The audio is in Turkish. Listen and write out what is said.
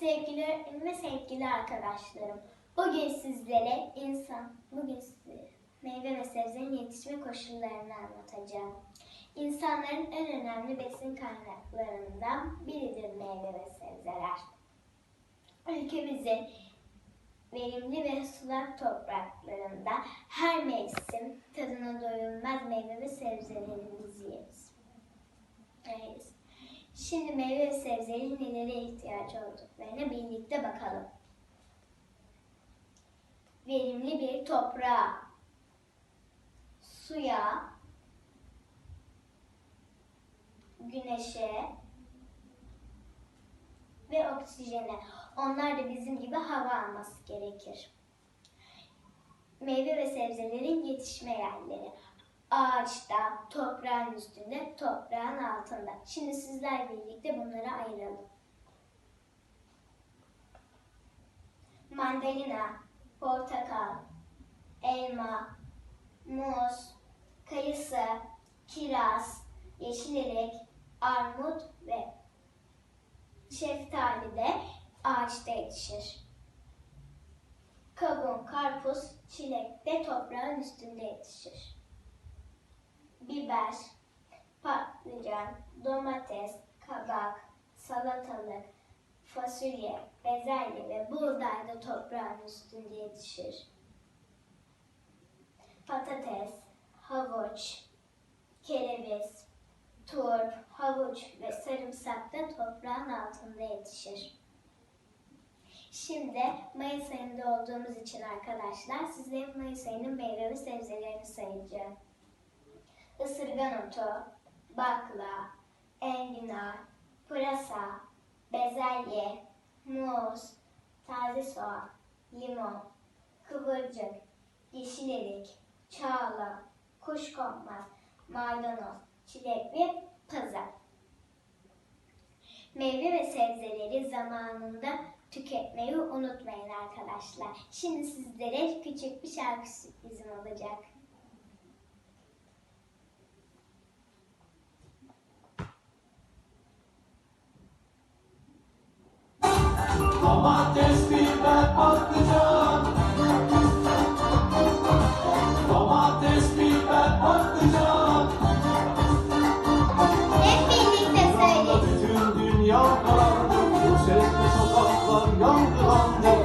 Sevgili ve sevgili arkadaşlarım. Bugün sizlere insan, bugün size meyve ve sebzenin yetişme koşullarını anlatacağım. İnsanların en önemli besin kaynaklarından biridir meyve ve sebzeler. Ülkemizin verimli ve sulak topraklarında her mevsim tadına doyulmaz meyve ve sebzelerimizi yeriz. Şimdi meyve ve sebzelerin nelere ihtiyaç olduklarına birlikte bakalım. Verimli bir toprağa, suya, güneşe ve oksijene. Onlar da bizim gibi hava alması gerekir. Meyve ve sebzelerin yetişme yerleri. Ağaçta, toprağın üstünde, toprağın altında. Şimdi sizler birlikte bunları ayıralım. Mandalina, portakal, elma, muz, kayısı, kiraz, yeşil erik, armut ve şeftali de ağaçta yetişir. Kavun, karpuz, çilek de toprağın üstünde yetişir. Biber, patlıcan, domates, kabak, salatalık, fasulye, bezelye ve buğday da toprağın üstünde yetişir. Patates, havuç, kereviz, turp, havuç ve sarımsak da toprağın altında yetişir. Şimdi Mayıs ayında olduğumuz için arkadaşlar sizlere Mayıs ayının meyve ve sebzelerini sayacağım. Isırgan otu, bakla, enginar, pırasa, bezelye, muz, taze soğan, limon, kıvırcık, yeşil erik, çağla, kuşkonmaz, maydanoz, çilek ve pazar. Meyve ve sebzeleri zamanında tüketmeyi unutmayın arkadaşlar. Şimdi sizlere küçük bir şarkı sürprizim olacak. Domates, biber, patlıcan. Domates, biber, patlıcan. Hep birlikte söyleyin. Bütün dünya karardı, bu sesli sokaklar yankılandı